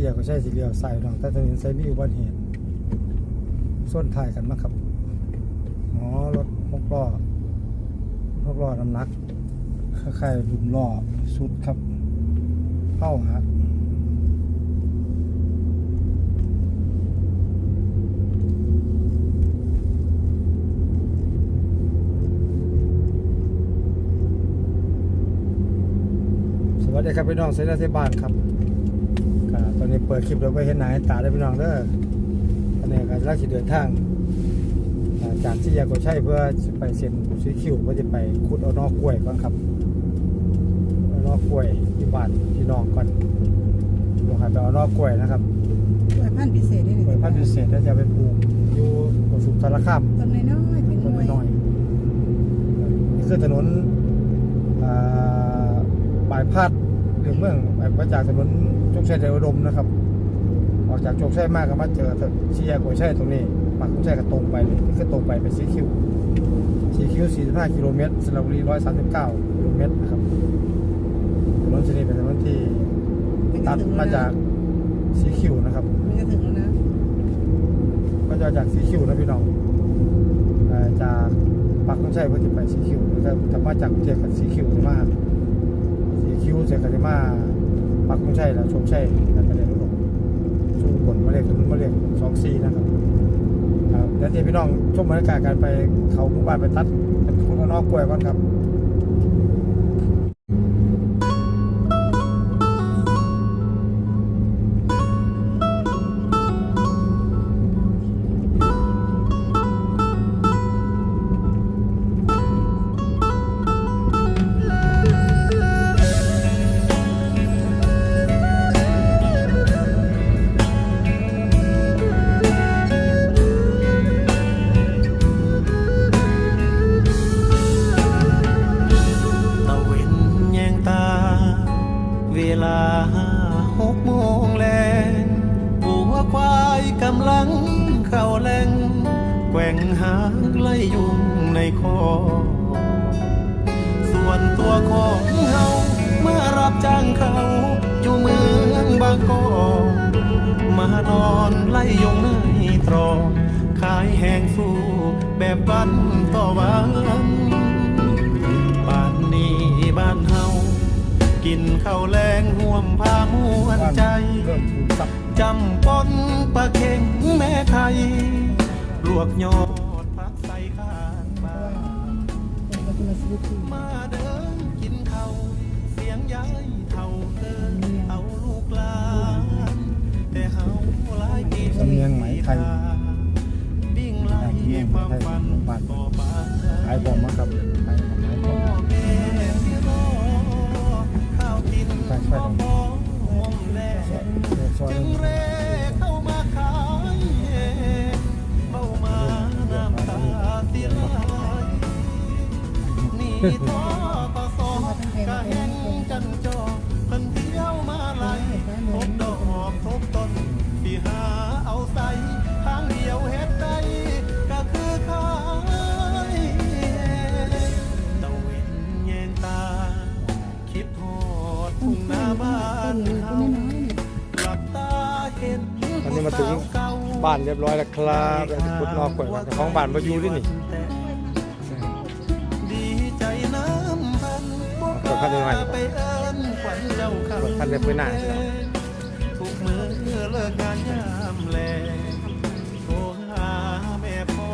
ที่อยาก็ใช้สีเหลียวใส่น้องแต่ถนนใส่มีอุบัติเหตุส่วนถ่ายกันมาครับอ๋อรถหกล้อหกล้อน้ำหนักคล้ายๆลุมล้อสุดครับเข้าฮะสวัสดีครับพี่น้องเซนเทบานครับ ตอนนี้เปิดคลิปเราไปเห็นหน้าเห็นตาได้พี่น้องเด้อตอนนี้ก็ลักสิเดินทางอ่าจากที่ยาโกชัยเพื่อสิไปเซ็นซีคิวเพื่อจะไปขุดเอานอกกล้วยก่อนครับเอานอกกล้วยที่บ้านพี่น้องก่อนบอกให้ไปเอานอกกล้วยนะครับกล้วยพันธุ์พิเศษได้กล้วยพันธุ์พิเศษแล้วจะไปปลูกอยู่กสุมสารคามต้นน้อยๆเป็นหต้นน่วยน้อยๆนี่คือถนนอ่าบายพาด หรือเมืองมาจากถนนโชคชัยเดชอุดมนะครับ ออกจากโชคชัยมากก็มาเจอชี้แยกโกชัยตรงนี้ปากโชคชัยก็ตรงไปเลยนี่คือตรงไปไปซีคิวซีคิว45กิโลเมตรสระบุรี139กิโลเมตรนะครับถนนเส้นนี้เป็นถนนที่ตัดมาจากซีคิวนะครับมันจะถึงแล้วนะก็จะจากสีคิวนะพี่น้องเอ่อจากปักต้องใช้เพื่อจะไปสีคิวแล้วก็จะมาจากเทียบกับสีคิวจะมาสี คิวเสร็จก็จะมาปักไม่ใช่แล้วชมใช้นั่นไปเลยลูกชูผลมาเรียกถนนมาเรียกสองซีนะครับครับเดี๋ยวที่พี่น้องชมบรรยากาศการไปเขาหมู่บ้านไปตัดเป็นคุณนอกกล้วยก่อนครับ ของเฮาเมารับจ้างเขา อยู่เมืองบางกอกมานอนไล่ยงในตรอกขายแหงสู้แบบวันต่อวันบ้านนี้บ้านเฮากินข้าวแรงห่วมพามวนใจ จำปนปลาเค็งแม่ไทยลวกยอดพักใส่ข้างบ้านมาเดิน บ้านเรียบร้อยแล้วครับแล้วจะพุดนอกกล้วยก่อนแต่ของบ้านมาอยู่ด้วยนี่ดีใจน้ำพันบ่เปิดพัดยังไงไปเอิ้นขวัญเจ้าคำเปิดพัดในพื้นหน้าทุกมือเลิกงานยามแลโทรหาแม่พ่อ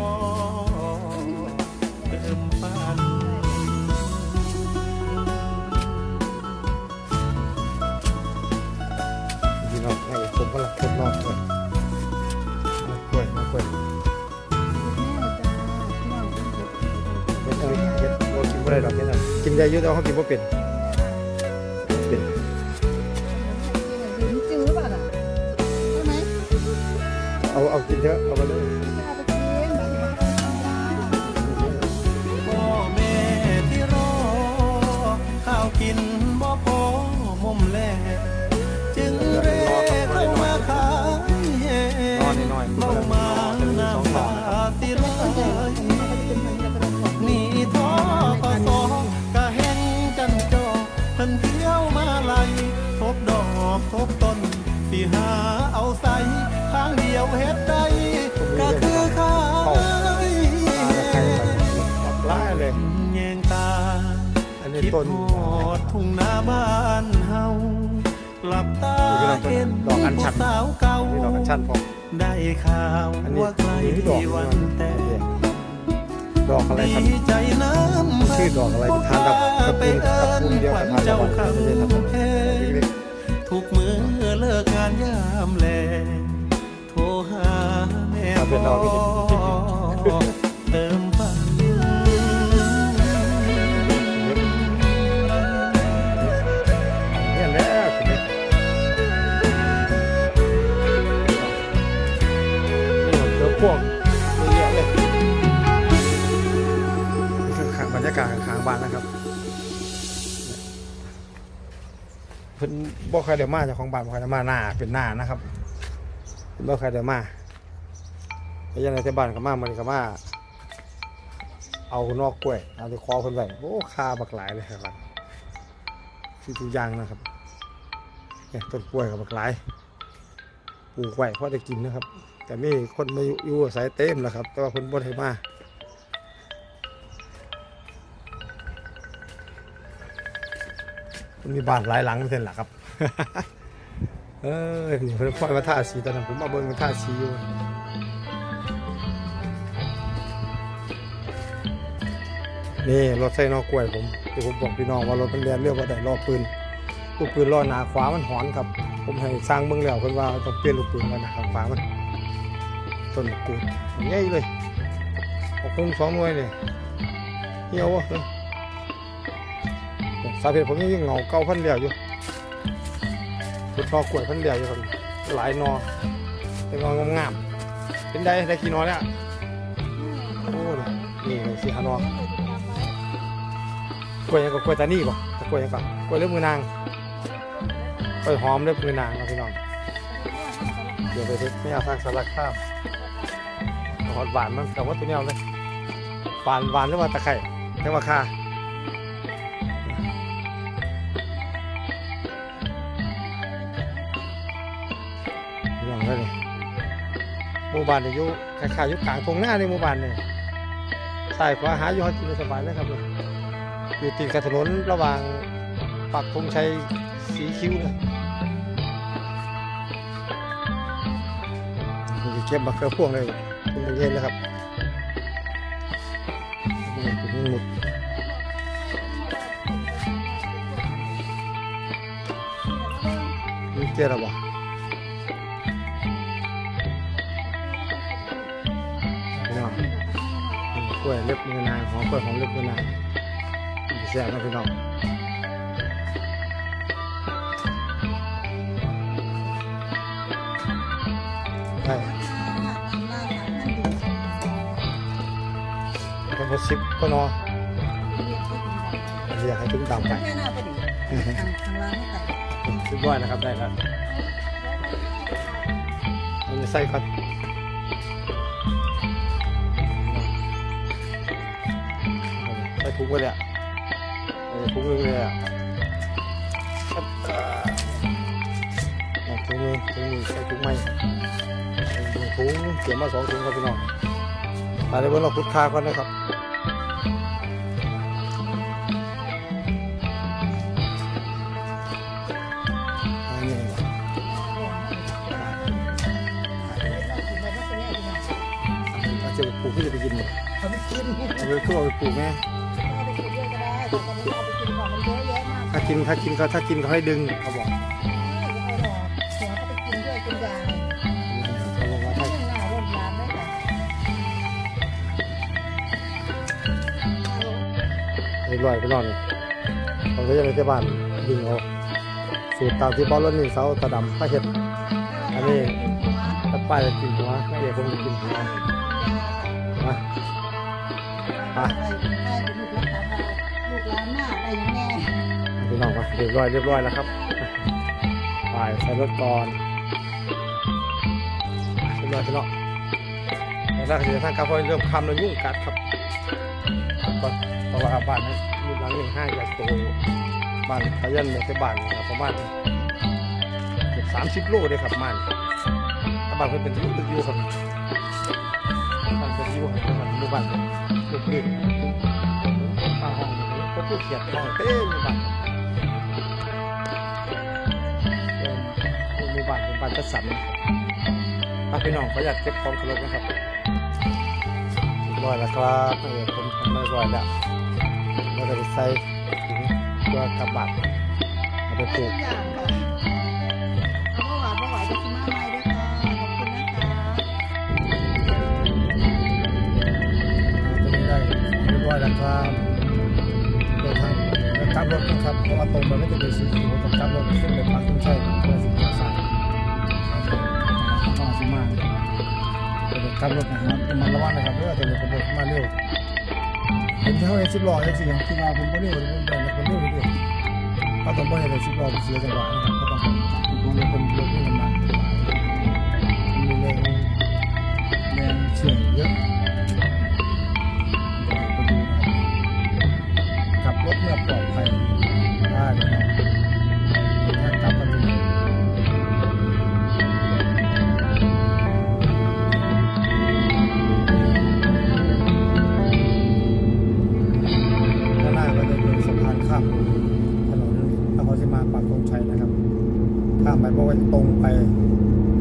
เติมฝันพี่น้องไอ้ผมก็รักพุดนอกกล้วย ไม่ได้ดอกแค่นั้นกินได้อยุ่แต่ว่าเขากินไม่เป็นเป็นลิ้นจื้อป่ะน่ะใช่ไหมเอาเอากินเถอะเอาไปเลย คิดต้นทอดทุ่งนาบ้านเฮาหลับตานี่คือเห็นดอกอัญชันผู้สาวเก่านี่ดอกกัญชันพอได้ข่าวอันนี้ว่าใกล้นี่ดอกวันแต่งดอกอะไรครับดีใจน้ำชื่อดอกอะไรทานแบบตระกูลตระกูลเดียวกับทานตะวันไม่ใช่ทานตะวันเล็กทุกมือเลิกงานยามแลโทรหาแม่เอาเป็นดอกที่พ่อ บ่ใครเดี๋ยวมาเจ้าของบ้านบ่ใครเดี๋ยวมาหน้าเป็นหน้านะครับเพิ่นบ่ใครเดี๋ยวมาแล้วยังไงที่บ้านก็มามันก็มาเอานอกกล้วยเอาที่คอเพิ่นไว้โอ้คาบักหลายเลยครับที่ทุกอย่างนะครับเนี่ยต้นกล้วยกับบักหลายปลูกไว้เพราะได้กินนะครับ แต่มีคนมาอยู่อยู่อาศัยเต็มแล้วครับ แต่ว่าเพิ่นบ่ได้มามันมีบ้านหลายหลังเพิ่นล่ะครับ เออนี่เพิ่นปล่อยมาท่าสีตอนนั้นผมมาเบิ่งมาท่าสีอยู่นี่รถใส่นอกกล้วยผมที่ผมบอกพี่น้องว่ารถเป็นเรียนเรียกว่าได้ล้อปืนลูกปืนล้อหนาขวามันหอนครับ ผมให้สร้างเบื้องแล้วเพิ่นว่าต้องเปลี่ยนลูกปืนว่าหนาขวามันต้นมะกรูดใหญ่เลยออกคงสองหน่วยนี่เหี่ยววะเฮ้ยสาเหตุผมยังเหงาเก่าพันเดียวอยู่ พุดนอกล้วยพันเดียวอยู่ครับหลายนอเป็นงองามๆเป็นได้ได้กี่นอแล้วโอ้นี่นี่สี่หานอกล้วยยังก็กล้วยตานี่ป่ะกล้วยยังก็กล้วยเลือมือนางกล้วยหอมเลือมือนางนะพี่น้องเดี๋ยวไปเทคไม่เอาทางสลักข้ามหอดหวานมันแต่ว่าตัวเนี้ยเลยหวานหวานหรือว่าตะไคร่หรือว่าคา บ้านเนี่ยอยู่คล้ายๆอยู่กลางทงหน้าในหมู่บ้านเนี่ยใส่ขวาหาอยู่หากินสบายเลยครับเลยอยู่ติดกับถนนระหว่างปักธงชัยสีคิ้วนะนี่เก็บมะเขือพวงเลยคุณเย็นแล้วครับนี่คุณหมุดนี่เจ๊ระบะ ล้วยเล็บมือนางหอมกล้วยหอมเล็บมือนางแซ่บนะพี่น้องใช่เป็นพอสิบก็นอเรียกให้ถึงดำไปเรียบร้อยนะครับได้แล้วมันจะใส่ก่ อนใส่ถุงไปเลยอะเออถุงมือเลยอะครับอ่าถุงมือถุงมือใส่ถุงไม้หนึ่งถุงเขียนมาสองถุงครับพี่น้องตาได้เบิ่งเราพุดคาก่อนนะครับอันนี้อาจจะปลูกที่จะไปกินเนี่ยเขาไปกินเอาไปทั่วไปปลูกแม่ แต่ตอนนี้เอาไปกินก่อนมันเยอะแยะมากถ้ากินถ้ากินก็ถ้ากินก็ให้ดึงเขาบอกเอาหรอกเดี๋ยวเขาไปกินด้วยกินยาเขาบอกว่าถ้าเรื่องหน้าร่นร้านได้ค่ะเรียบร้อยไปนอนเลยผมก็จะไปที่บ้านดึงเอาสูตรตามที่บอลรถนี่เสาตะดำพระเห็ด อันนี้ถ้าป้ายจะกินหัวนักเรียนคงจะกินหัวมาไป ไปลูกหลานลูกห ลานหน้าได้ยังแน่พี่น้องมาเรียบร้อยเรียบร้อยแล้วครับไปใส่รถก่อนเรียบร้อยพี่น้องแล้วถ้าเดี๋ยวทางการพอเริ่มคำแล้วยุ่งกัดครับก่อนเพราะว่าบ้านนั้นมีหลังหนึ่งห้างใหญ่โตบ้านขยันเนี่ยเป็นบ้านครับประมาณเกือบสามสิบโลเลยครับมันถ้าบางคนเป็นทุกตึกอยู่ครับบ้างเป็นอยู่ครับบางหมู่บ้านตึกตึกป้าห้อง ก็ผู้เขียดห้องเต้หมู่บ้านเป็นหมู่บ้านหมู่บ้านจัดสรรนะครับพี่น้องขออยากเก็บของครพนะครับร้อยแล้วครับเออผมทำเรียบร้อยแล้วเราจะไปใส่ถุงตัวกระบะเอาไปปลูกอย่างค่ะเอาเมื่อวานะคะขอบคุณนะคะจะไม่ได้ร้อยแล้วครับ ทับรถนะครับเพราะว่าตรงไปไม่จะไปซื้อของต้องกลับรถซึ่งเป็นพักทุ่งชัยเพื่อสิ่งที่สร้างต้องสิมานะครับเดินกลับรถนะครับมันระวังนะครับเพื่อจะเป็นคนเดินมาเร็วเห็นที่เขาเห็นสิบล้อยังสี่ที่มาผมก็เร็วผมเดินคนเร็วเรื่อยๆเขาต้องบ่ให้เลยสิบล้อเสียจังหวะนะครับก็ต้องคนรถคนเรถนี่มันมามีแรงแรงเฉื่อยเยอะ เพื่อปลอดภัยได้นะครับถ้ากลับมาถึงข้างหน้าก็จะเป็นสะพานข้ามถนนนครศรีมาปากธงชัยนะครับ ข้ามไปเพราะว่าตรงไป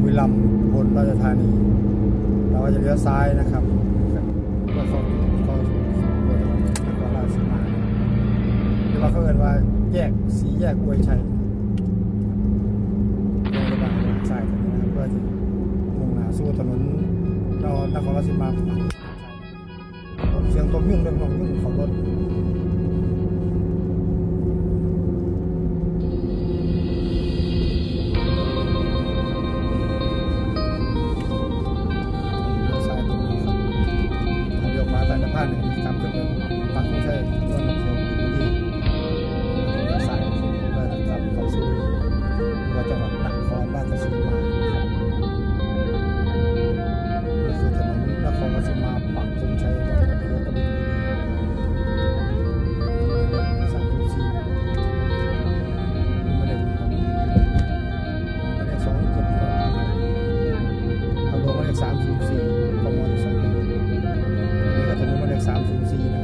บุรีรัมย์บนราชธานี เราก็จะเลี้ยวซ้ายนะครับ กสีแยกอวยชัยโรงพยาบาลสายถนนนะครับเพื่อที่มุ่งหน้าสู่ถนนนอนนครราชสีมาผมเสียงตัวยุ่งเรื่องน้องยุ่งของรถ 三分之一。